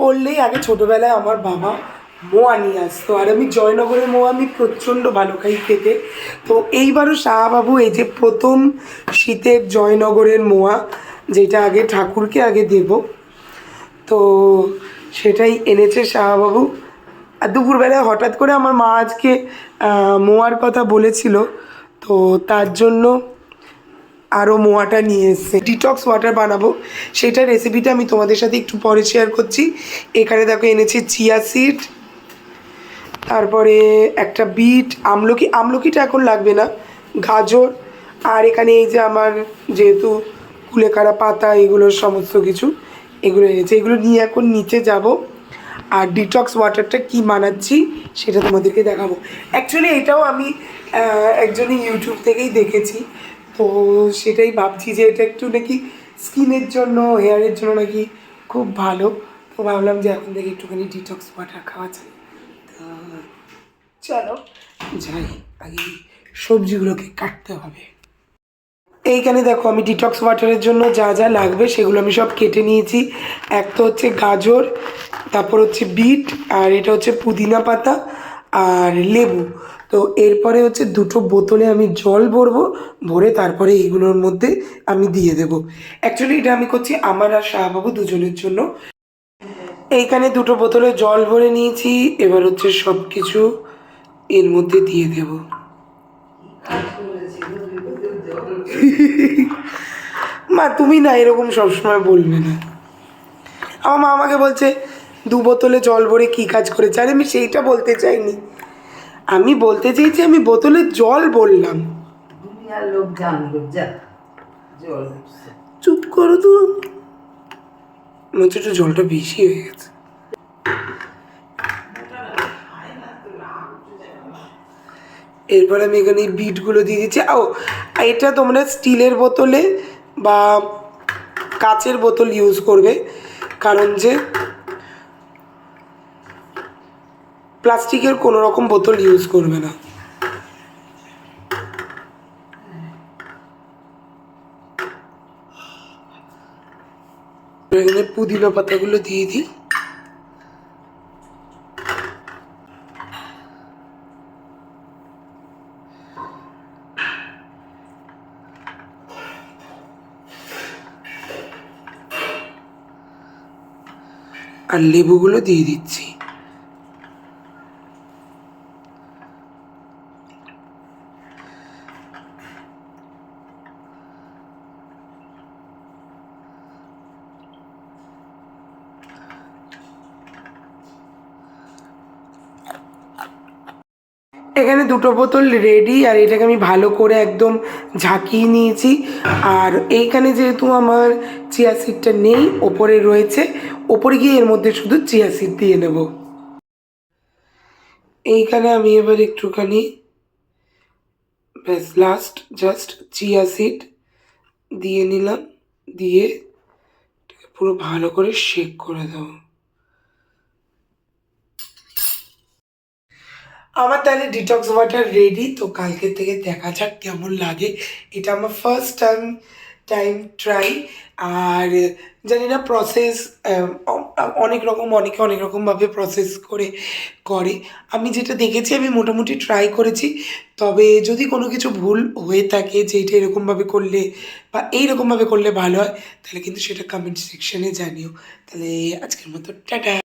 পড়লেই আগে ছোটোবেলায় আমার বাবা মোয়া নিয়ে আসতো। আর আমি জয়নগরের মোয়া আমি প্রচণ্ড ভালো খাই খেতে। তো এইবারও শাহবাবু এই যে প্রথম শীতের জয়নগরের মোয়া, যেটা আগে ঠাকুরকে আগে দেব, তো সেটাই এনেছে শাহবাবু। আর দুপুরবেলায় হঠাৎ করে আমার মা আজকে মোয়ার কথা বলেছিল, তো তার জন্য আরও মোয়াটা নিয়ে এসছে। ডিটক্স ওয়াটার বানাবো। সেটার রেসিপিটা আমি তোমাদের সাথে একটু পরে শেয়ার করছি। এখানে দেখো এনেছি চিয়া সিড তারপরে একটা বিট আমলকি, আমলকিটা এখন লাগবে না, গাজর, আর এখানে এই যে আমার যেহেতু কুলেখাড়া পাতা, এগুলো সমস্ত কিছু, এগুলো এনেছে। এগুলো নিয়ে এখন নিচে যাব। আর ডিটক্স ওয়াটারটা কি বানাচ্ছি, সেটা তোমাদেরকে দেখাবো। অ্যাকচুয়ালি এটাও আমি একজনই ইউটিউব থেকেই দেখেছি। তো সেটাই ভাবছি যে এটা একটু নাকি স্কিনের জন্য হেয়ারের জন্য নাকি খুব ভালো। তো ভাবলাম যে এখন থেকে একটুখানি ডিটক্স ওয়াটার খাওয়া যায় তো চলো, যাই, আগে সবজিগুলোকে কাটতে হবে। এইখানে দেখো, আমি ডিটক্স ওয়াটারের জন্য যা যা লাগবে সেগুলো আমি সব কেটে নিয়েছি। এক তো হচ্ছে গাজর, তারপর হচ্ছে বিট, আর এটা হচ্ছে পুদিনা পাতা। আর লেবু। তো এরপরে হচ্ছে দুটো বোতলে আমি জল ভরবো, ভরে তারপরে এইগুলোর মধ্যে আমি দিয়ে দেবো। অ্যাকচুয়ালি এটা আমি করছি আমার আর শাহবাবু দুজনের জন্য। এইখানে দুটো বোতলে জল ভরে নিয়েছি, এবার হচ্ছে সব কিছু এর মধ্যে দিয়ে দেবো। মা, তুমি না এরকম সবসময় বলবে না। আমার মা আমাকে বলছে দু বোতলে জল ভরে কী কাজ করেছে? আরে আমি সেইটা বলতে চাইনি। আমি বলতে চেয়েছি আমি বোতলে জল বললাম। চুপ করো তো। মনে একটু জলটা বেশি হয়ে গেছে। এরপর আমি এখানে এই বিটগুলো দিয়ে দিচ্ছি। ও এটা তোমরা স্টিলের বোতলে বা কাচের বোতল ইউজ করবে। কারণ যে প্লাস্টিকের কোনো রকম বোতল ইউজ করবে না। এখানে পুদিনা পাতাগুলো দিয়ে দিই। আর লেবুগুলো দিয়ে দিচ্ছি। এখানে দুটো বোতল রেডি আর এটাকে আমি ভালো করে একদম ঝাঁকিয়ে নিয়েছি। আর এইখানে যেহেতু আমার চিয়া সিডটা নেই, ওপরে রয়েছে, ওপরে গিয়ে এর মধ্যে শুধু চিয়া সিড দিয়ে নেব। এইখানে আমি এবার একটুখানি, ব্যাস লাস্ট জাস্ট চিয়া সিড দিয়ে নিলাম, দিয়ে পুরো ভালো করে শেক করে দেবো। আমার তাহলে ডিটক্স ওয়াটার রেডি তো কালকে থেকে দেখা যাক কেমন লাগে। এটা আমার ফার্স্ট টাইম টাইম ট্রাই আর জানি না প্রসেস অনেক রকম, অনেকে অনেক রকমভাবে প্রসেস করে করে। আমি যেটা দেখেছি, আমি মোটামুটি ট্রাই করেছি। তবে যদি কোনো কিছু ভুল হয়ে থাকে যে এটা এরকমভাবে করলে বা এইরকমভাবে করলে ভালো হয়, তাহলে কিন্তু সেটা কমেন্ট সেকশানে জানিও। তাহলে আজকের মতো, টাটা।